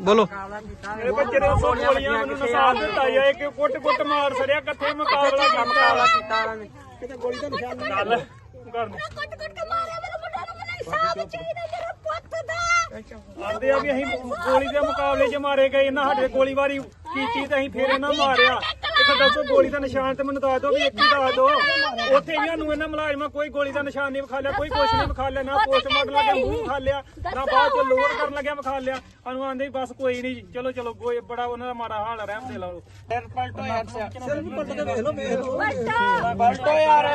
ਬੋਲੋ। ਮੇਰੇ ਬੱਚੇ ਦੇ ਉਸੋਂ ਗੋਲੀਆਂ ਮੈਨੂੰ ਨਸਾਲ ਦਿੱਤਾ ਜਾਏ ਕਿ ਕੁੱਟ ਕੁੱਟ ਮਾਰ ਸੜਿਆ ਕਿੱਥੇ ਮੁਕਾਬਲਾ ਕੀਤਾ। ਕਿਤੇ ਗੋਲੀ ਦਾ ਨਿਸ਼ਾਨ ਨਹੀਂ ਚੱਲ। ਕਰ ਕੁੱਟ ਕੁੱਟ ਕੇ ਮਾਰਿਆ ਮੇਰੇ ਮੁੰਡੇ ਨੂੰ ਮੈਨੂੰ ਇਨਸਾਫ ਚਾਹੀਦਾ ਮੇਰੇ ਪੁੱਤ ਦਾ। ਆਂਦੇ ਆ ਵੀ ਅਸੀਂ ਗੋਲੀ ਦੇ ਮੁਕਾਬਲੇ 'ਚ ਮਾਰੇ ਗਏ ਇਹਨਾਂ ਸਾਡੇ ਗੋਲੀਬਾਰੀ ਕੀਤੀ ਤੇ ਅਸੀਂ ਫੇਰ ਇਹਨਾਂ ਮਾਰਿਆ। ਇੱਥੇ ਦੱਸੋ ਗੋਲੀ ਦਾ ਨਿਸ਼ਾਨ ਤੇ ਮੈਨੂੰ ਦੱਸ ਦਿਓ ਵੀ ਇੱਕ ਹੀ ਦੱਸ ਦਿਓ। ਉੱਥੇ ਵੀ ਸਾਨੂੰ ਇਹਨਾਂ ਮੁਲਾਜ਼ਮਾਂ ਕੋਈ ਗੋਲੀ ਦਾ ਨਿਸ਼ਾਨ ਨਹੀਂ ਵਿਖਾ ਲਿਆ ਕੋਈ ਕੁਛ ਨਹੀਂ ਵਿਖਾ ਲਿਆ ਨਾ ਪੋਸਟਮਾਰਟਮ ਲੱਗਿਆ ਮੂੰਹ ਵਿਖਾ ਲਿਆ ਨਾ ਬਾਅਦ ਚ ਲੋਡ ਕਰਨ ਲੱਗਿਆ ਵਿਖਾ ਲਿਆ। ਸਾਨੂੰ ਆਂਦੇ ਬਸ ਕੋਈ ਨਹੀਂ ਚਲੋ ਚਲੋ ਕੋਈ ਬੜਾ ਉਹਨਾਂ ਦਾ ਮਾੜਾ ਹਾਲ ਰਹਿਮ ਦੇ ਲਾਓ ਫਿਰ ਪਲਟੋ ਯਾਰ ਸਿਰ। ਵੀ ਪਲਟ ਕੇ ਵੇਖ ਲਓ ਵੇਖ ਲਓ। ਪਲਟੋ। ਯਾਰ।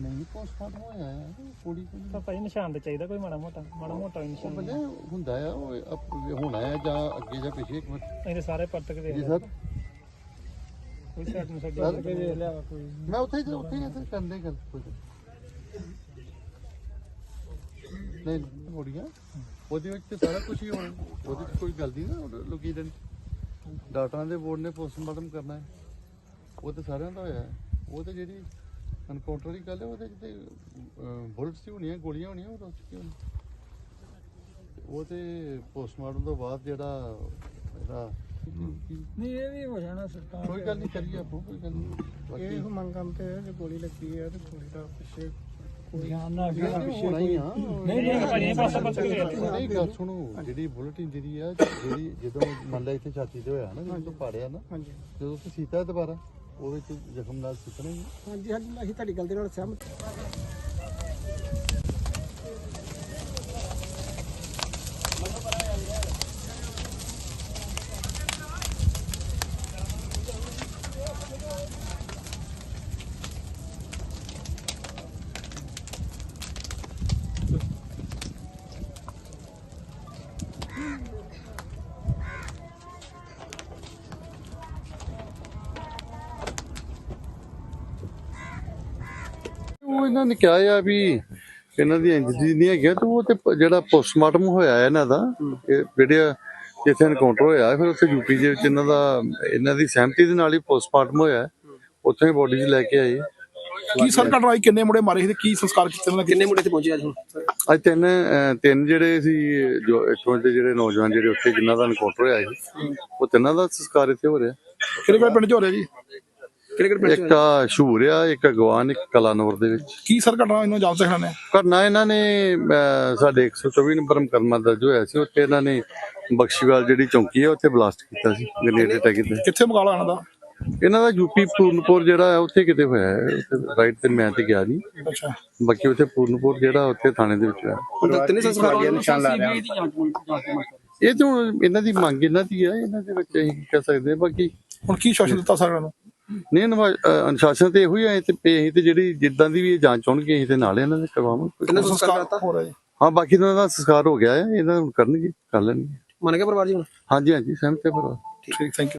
ਨਹੀਂ ਪੋਸਟਮਾਰਟਮ ਹੋਇਆ ਹੈ ਕੁੜੀ ਕੋਲ ਤਾਂ ਭਾਈ ਨਿਸ਼ਾਨ ਤੇ ਚਾਹੀਦਾ ਕੋਈ ਮਾੜਾ ਮੋਟਾ ਮਾੜਾ ਮੋਟਾ ਨਿਸ਼ਾਨ। ਬੰਦੇ ਹੁੰਦਾ ਆ ਉਹ ਅਪ- ਹੋਣਾ ਜਾਂ ਅੱਗੇ ਜਾਂ ਪਿੱਛੇ ਇੱਕ ਮਿੰਟ ਤਾਂ ਸਾਰੇ ਪਲਟ ਕੇ ਵੇਖ ਜੀ ਸਰ। ਕੋਈ ਛੱਡ ਨਹੀਂ ਛੱਡ ਕੇ ਵੇਖ ਲਿਆ ਕੋਈ। ਮੈਂ ਉੱਥੇ ਹੀ ਉੱਥੇ ਹੀ ਇੱਥੇ ਕਰਨ ਦੀ ਗੱਲ ਕੋਈ ਗੱਲ ਨਹੀਂ ਹੋੜੀਆਂ ਉਹਦੇ ਵਿੱਚ ਤੇ ਸਾਰਾ ਕੁਝ ਹੀ ਹੋਣਾ। ਉਹਦੇ ਵਿੱਚ ਕੋਈ ਗੱਲ ਨਹੀਂ ਨਾ ਲੋਕੀ ਦੇ ਡਾਕਟਰਾਂ ਦੇ ਬੋਰਡ ਨੇ ਪੋਸਟਮਾਰਟਮ ਕਰਨਾ ਹੈ। ਉਹ ਤੇ ਸਾਰਿਆਂ ਦਾ ਹੋਇਆ ਹੈ। ਉਹ ਤੇ ਜਿਹੜੀ ਐਨਕਾਊਂਟਰ ਦੀ ਗੱਲ ਹੈ ਉਹਦੇ ਵਿੱਚ ਤੇ ਬੁਲਟਸ ਹੀ ਹੋਣੀਆਂ ਗੋਲੀਆਂ ਹੋਣੀਆਂ ਉਹ ਕੀ ਹੋਣੀ? ਉਹ ਤੇ ਪੋਸਟਮਾਰਟਮ ਤੋਂ ਬਾਅਦ ਜਿਹੜਾ ਇਹਦਾ ਨਹੀਂ ਇਹ ਵੀ ਹੋ ਜਾਣਾ ਸਰਕਾਰ ਕੋਈ ਗੱਲ ਨਹੀਂ ਕਰੀਏ ਆਪੋ ਕੋਈ ਗੱਲ ਨਹੀਂ। ਇਹ ਮੰਗਾਂ ਤੇ ਜੇ ਗੋਲੀ ਲੱਗੀ ਹੈ ਤੇ ਗੋਲੀ ਦਾ ਪਿੱਛੇ ਧਿਆਨ ਨਾਲ ਹੋਣਾ ਹੀ ਆ। ਨਹੀਂ ਨਹੀਂ ਭਾਜੀ ਬਸ ਬਸ ਨਹੀਂ ਗੱਲ ਸੁਣੋ ਜਿਹੜੀ ਬੁਲਟ ਇੰਜਰੀ ਆ ਜਿਹੜੀ ਜਦੋਂ ਮੰਨ ਲਿਆ ਇੱਥੇ ਛਾਤੀ ਤੇ ਹੋਇਆ ਨਾ ਜਦੋਂ ਪਾੜਿਆ ਨਾ ਹਾਂਜੀ। ਜਦੋਂ ਤੁਸੀਂ ਸੀਤਾ ਦੁਬਾਰਾ ਉਹਦੇ 'ਚ ਜ਼ਖਮ ਨਾਲ ਸਿੱਟਣੇ ਹਾਂਜੀ ਹਾਂਜੀ ਅਸੀਂ ਤੁਹਾਡੀ ਗੱਲ ਦੇ ਨਾਲ ਸਹਿਮਤ ਉਹ ਇਹਨਾਂ ਨੇ ਕਿਹਾ ਆ ਵੀ ਇਹਨਾਂ ਦੀ ਇੰਜਰੀ ਨਹੀਂ ਹੈਗੀ ਤੇ ਉਹ ਤੇ ਜਿਹੜਾ ਪੋਸਟਮਾਰਟਮ ਹੋਇਆ ਹੈ ਇਹਨਾਂ ਦਾ ਇਹ ਜਿਹੜੇ ਜਿੱਥੇ ਐਨਕਾਊਂਟਰ ਹੋਇਆ ਫਿਰ ਉੱਥੇ ਯੂਪੀ ਦੇ ਵਿੱਚ ਇਹਨਾਂ ਦਾ ਇਹਨਾਂ ਦੀ ਸਹਿਮਤੀ ਦੇ ਨਾਲ ਹੀ ਪੋਸਟਮਾਰਟਮ ਹੋਇਆ। ਉੱਥੇ ਹੀ ਬੋਡੀ 'ਚ ਲੈ ਕੇ ਆਏ। ਕੀ ਸਰ ਹੋਈ ਕਿੰਨੇ ਮੁੰਡੇ ਮਾਰੇ ਸੀ ਤੇ ਕੀ ਸੰਸਕਾਰ ਕੀਤੇ ਉਹਨਾਂ ਕਿੰਨੇ ਮੁੰਡੇ ਅੱਜ ਤਿੰਨ ਅਹ, ਤਿੰਨ ਜਿਹੜੇ ਸੀ ਜੋ ਇੱਥੋਂ ਦੇ ਜਿਹੜੇ ਨੌਜਵਾਨ ਜਿਹੜੇ ਉੱਥੇ ਜਿਨ੍ਹਾਂ ਦਾ ਐਨਕਾਊਂਟਰ ਹੋਇਆ ਸੀ ਉਹ ਤਿੰਨਾਂ ਦਾ ਸੰਸਕਾਰ ਇੱਥੇ ਹੋ ਰਿਹਾ। ਕਿਹੜੇ ਪਿੰਡ ਚ ਹੋ ਰਿਹਾ ਜੀ? ਕਿਹੜੇ ਕਿਹੜੇ ਪਿੰਡ ਇੱਕ ਆ ਸ਼ੂਰ ਆ ਇੱਕ ਅਗਵਾਨ ਇੱਕ ਕਲਾਨੌਰ ਦੇ ਵਿੱਚ। ਕੀ ਸਰ ਘਟਨਾ ਇਹਨੂੰ ਜਾਣ ਸਕਣਾ ਨੇ ਕਰਨਾ ਇਹਨਾਂ ਨੇ ਅਹ, ਸਾਡੇ 124 ਨੰਬਰ ਮੁਕੱਦਮਾ ਦਰਜ ਹੋਇਆ ਸੀ ਉੱਥੇ ਇਹਨਾਂ ਨੇ ਬਖਸ਼ੀਵਾਲ ਜਿਹੜੀ ਚੌਂਕੀ ਹੈ ਉੱਥੇ ਬਲਾਸਟ ਕੀਤਾ ਸੀ ਗ੍ਰੇਨੇਡ ਅਟੈਕ ਕੀਤਾ ਕਿੱਥੇ ਮੁਕਾਬਲਾ ਇਹਨਾਂ ਦਾ? ਇਹਨਾਂ ਦਾ ਯੂਪੀ ਪੂਰਨਪੁਰ ਜਿਹੜਾ ਹੈ ਉੱਥੇ ਕਿਤੇ ਹੋਇਆ ਹੈ ਉੱਥੇ ਰਾਈਟ ਤੇ ਮੈਂ ਤੇ ਗਿਆ ਨਹੀਂ। ਅੱਛਾ। ਬਾਕੀ ਉੱਥੇ ਪੂਰਨਪੁਰ ਜਿਹੜਾ ਉੱਥੇ ਥਾਣੇ ਦੇ ਵਿੱਚ ਹੈ ਤਿੰਨੇ ਸੰਸਕਾਰ ਨਿਸ਼ਾਨ ਲਾ ਰਿਹਾ। ਇਹ ਤਾਂ ਹੁਣ ਇਹਨਾਂ ਦੀ ਮੰਗ ਇਹਨਾਂ ਦੀ ਹੈ ਇਹਨਾਂ ਦੇ ਵਿੱਚ ਅਸੀਂ ਕੀ ਕਹਿ ਸਕਦੇ ਹਾਂ ਬਾਕੀ ਹੁਣ ਕੀ ਸ਼ਾਸਨ ਦਿੱਤਾ ਸਰ ਇਹਨਾਂ ਨੂੰ? ਨਹੀਂ ਅਨੁਸ਼ਾਸਨ ਤੇ ਇਹੋ ਹੀ ਹੈ ਤੇ ਅਸੀਂ ਤੇ ਜਿਹੜੀ ਜਿੱਦਾਂ ਦੀ ਵੀ ਇਹ ਜਾਂਚ ਹੋਣਗੇ ਅਸੀਂ ਤੇ ਨਾਲ ਇਹਨਾਂ ਦੇ ਕਰਵਾਵਾਂਗੇ। ਕਿੰਨੇ ਸੰਸਕਾਰ ਹੋ ਰਿਹਾ ਜੀ? ਹਾਂ ਬਾਕੀ ਇਹਨਾਂ ਦਾ ਸੰਸਕਾਰ ਹੋ ਗਿਆ ਹੈ ਇਹਨਾਂ ਨੂੰ ਕਰਨਗੇ ਕਰ ਲੈਣਗੇ। ਮੰਨ ਗਿਆ ਪਰਿਵਾਰ ਜੀ ਹੁਣ? ਹਾਂਜੀ ਹਾਂਜੀ ਸਹਿਮਤ ਹੈ ਪਰਿਵਾਰ। ਠੀਕ ਥੈਂਕ ਯੂ।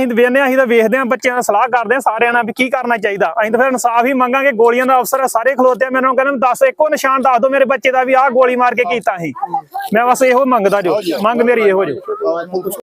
ਅਸੀਂ ਵੇਖਦੇ ਹਾਂ ਅਸੀਂ ਤਾਂ ਵੇਖਦੇ ਹਾਂ ਬੱਚਿਆਂ ਨਾਲ ਸਲਾਹ ਕਰਦੇ ਹਾਂ ਸਾਰਿਆਂ ਨਾਲ ਵੀ ਕੀ ਕਰਨਾ ਚਾਹੀਦਾ। ਅਸੀਂ ਤਾਂ ਫਿਰ ਇਨਸਾਫ ਹੀ ਮੰਗਾਂਗੇ ਗੋਲੀਆਂ ਦਾ ਅਫਸਰ ਆ, ਸਾਰੇ ਖਲੋਤੇ ਆ ਮੈਨੂੰ ਕਹਿੰਦੇ ਦੱਸ ਇੱਕੋ ਨਿਸ਼ਾਨ ਦੱਸ ਦਿਓ ਮੇਰੇ ਬੱਚੇ ਦਾ ਵੀ ਆਹ ਗੋਲੀ ਮਾਰ ਕੇ ਕੀਤਾ ਸੀ ਮੈਂ ਬਸ ਇਹੋ ਮੰਗਦਾ ਜੋ ਮੰਗ ਮੇਰੀ ਇਹੋ ਜੋ।